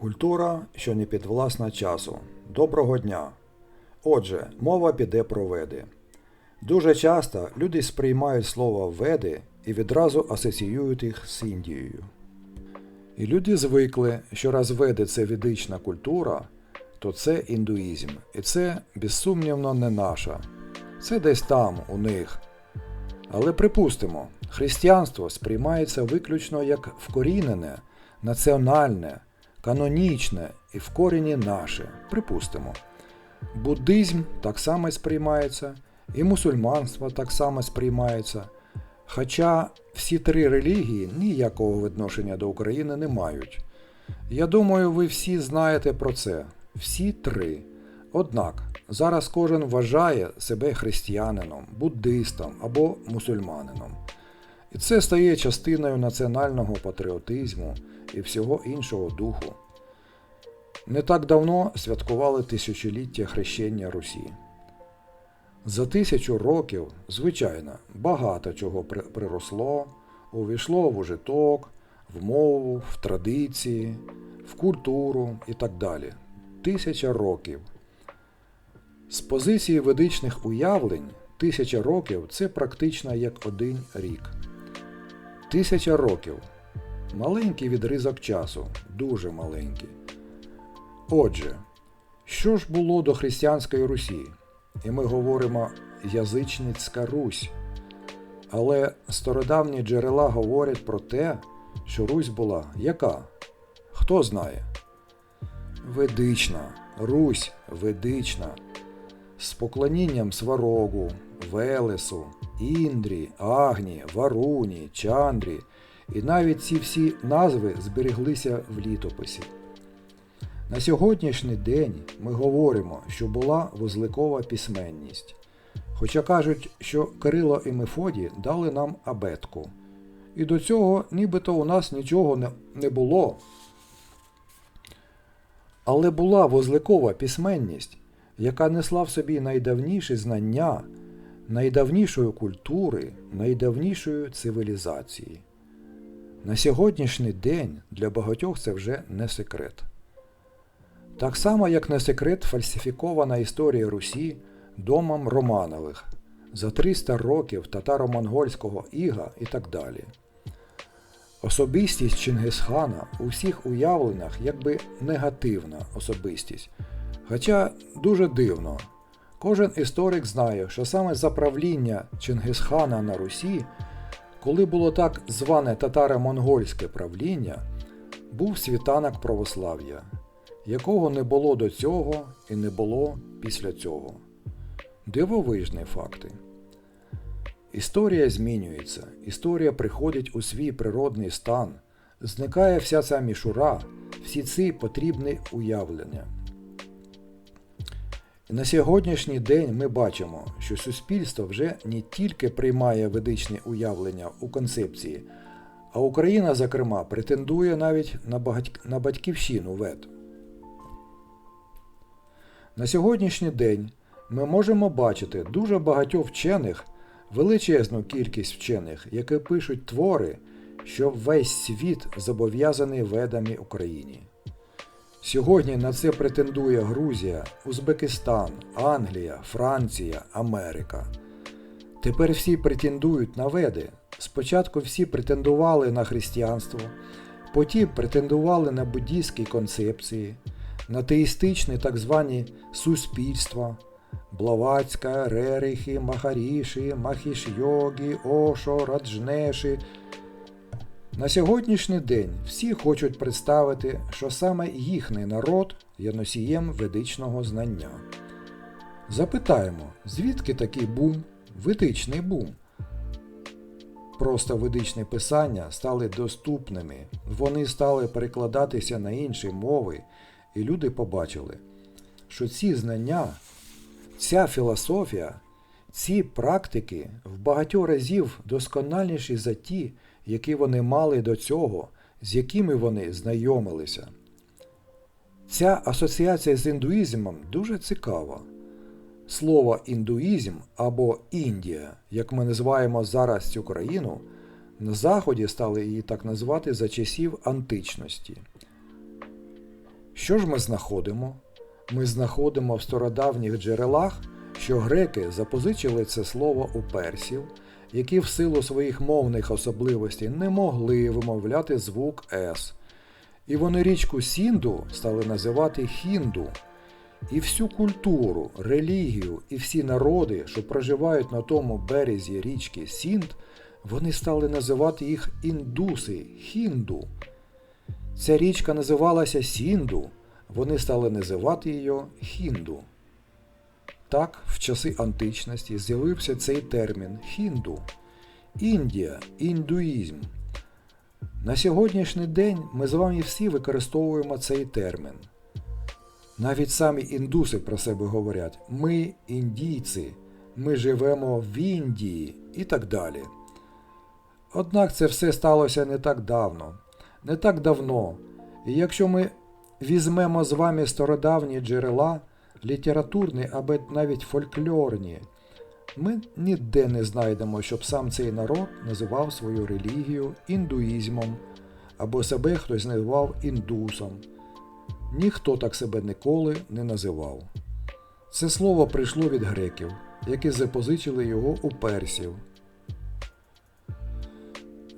Культура, що не підвласна часу. Доброго дня. Отже, мова піде про веди. Дуже часто люди сприймають слово веди і відразу асоціюють їх з Індією. І люди звикли, що раз веди це ведична культура, то це індуїзм. І це, безсумнівно, не наша. Це десь там, у них. Але припустимо, християнство сприймається виключно як вкорінене, національне, канонічне і в корені наше. Припустимо. Буддизм так само сприймається, і мусульманство так само сприймається. Хоча всі три релігії ніякого відношення до України не мають. Я думаю, ви всі знаєте про це. Всі три. Однак зараз кожен вважає себе християнином, буддистом або мусульманином. І це стає частиною національного патріотизму і всього іншого духу. Не так давно святкували тисячоліття хрещення Русі. За тисячу років, звичайно, багато чого приросло, увійшло в ужиток, в мову, в традиції, в культуру і так далі. Тисяча років. З позиції ведичних уявлень тисяча років це практично як один рік. Тисяча років маленький відризок часу, дуже маленький. Отже, що ж було до християнської Русі? І ми говоримо язичницька Русь. Але стародавні джерела говорять про те, що Русь була яка? Хто знає? Ведична, Русь ведична, з поклонінням Сварогу, Велесу, Індрі, Агні, Варуні, Чандрі, і навіть ці всі назви збереглися в літописі. На сьогоднішній день ми говоримо, що була вузликова письменність. Хоча кажуть, що Кирило і Мефодій дали нам абетку. І до цього нібито у нас нічого не, не було. Але була вузликова письменність, яка несла в собі найдавніші знання, найдавнішої культури, найдавнішої цивілізації. На сьогоднішній день для багатьох це вже не секрет. Так само, як не секрет фальсифікована історія Русі домом Романових за 300 років татаро-монгольського іга і так далі. Особистість Чингисхана у всіх уявленнях якби негативна особистість. Хоча дуже дивно. Кожен історик знає, що саме за правління Чингисхана на Русі, коли було так зване татаро-монгольське правління, був світанок православ'я, якого не було до цього і не було після цього. Дивовижні факти. Історія змінюється, історія приходить у свій природний стан, зникає вся ця мішура, всі ці потрібні уявлення. На сьогоднішній день ми бачимо, що суспільство вже не тільки приймає ведичні уявлення у концепції, а Україна, зокрема, претендує навіть на, багать... на батьківщину вед. На сьогоднішній день ми можемо бачити дуже багатьох вчених, величезну кількість вчених, які пишуть твори, що весь світ зобов'язаний ведами Україні. Сьогодні на це претендує Грузія, Узбекистан, Англія, Франція, Америка. Тепер всі претендують на веди. Спочатку всі претендували на християнство, потім претендували на буддійські концепції, на теїстичні так звані суспільства, Блаватська, Рерихи, Махаріші, Махіш-йогі, Ошо, Раджнеші. На сьогоднішній день всі хочуть представити, що саме їхній народ є носієм ведичного знання. Запитаємо, звідки такий бум, ведичний бум? Просто ведичні писання стали доступними, вони стали перекладатися на інші мови, і люди побачили, що ці знання, ця філософія, ці практики в багатьох разів досконаліші за ті, які вони мали до цього, з якими вони знайомилися. Ця асоціація з індуїзмом дуже цікава. Слово індуїзм або Індія, як ми називаємо зараз цю країну, на Заході стали її так назвати за часів античності. Що ж ми знаходимо? Ми знаходимо в стародавніх джерелах, що греки запозичили це слово у персів, які в силу своїх мовних особливостей не могли вимовляти звук С. І вони річку Сінду стали називати Хінду. І всю культуру, релігію і всі народи, що проживають на тому березі річки Сінд, вони стали називати їх індуси, хінду. Ця річка називалася Сінду, вони стали називати її хінду. Так, в часи античності з'явився цей термін хінду. Індія, індуїзм. На сьогоднішній день ми з вами всі використовуємо цей термін. Навіть самі індуси про себе говорять ми індійці, ми живемо в Індії і так далі. Однак це все сталося не так давно, не так давно. І якщо ми візьмемо з вами стародавні джерела, літературні або навіть фольклорні, ми ніде не знайдемо, щоб сам цей народ називав свою релігію індуїзмом, або себе хтось називав індусом. Ніхто так себе ніколи не називав. Це слово прийшло від греків, які запозичили його у персів.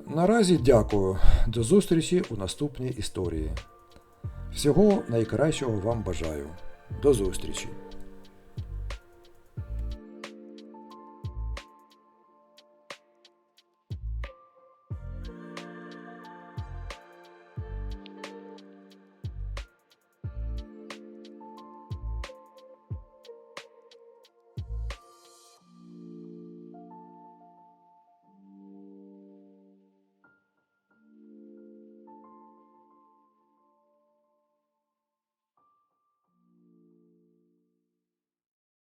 Наразі дякую. До зустрічі у наступній історії. Всього найкращого вам бажаю. До зустрічі!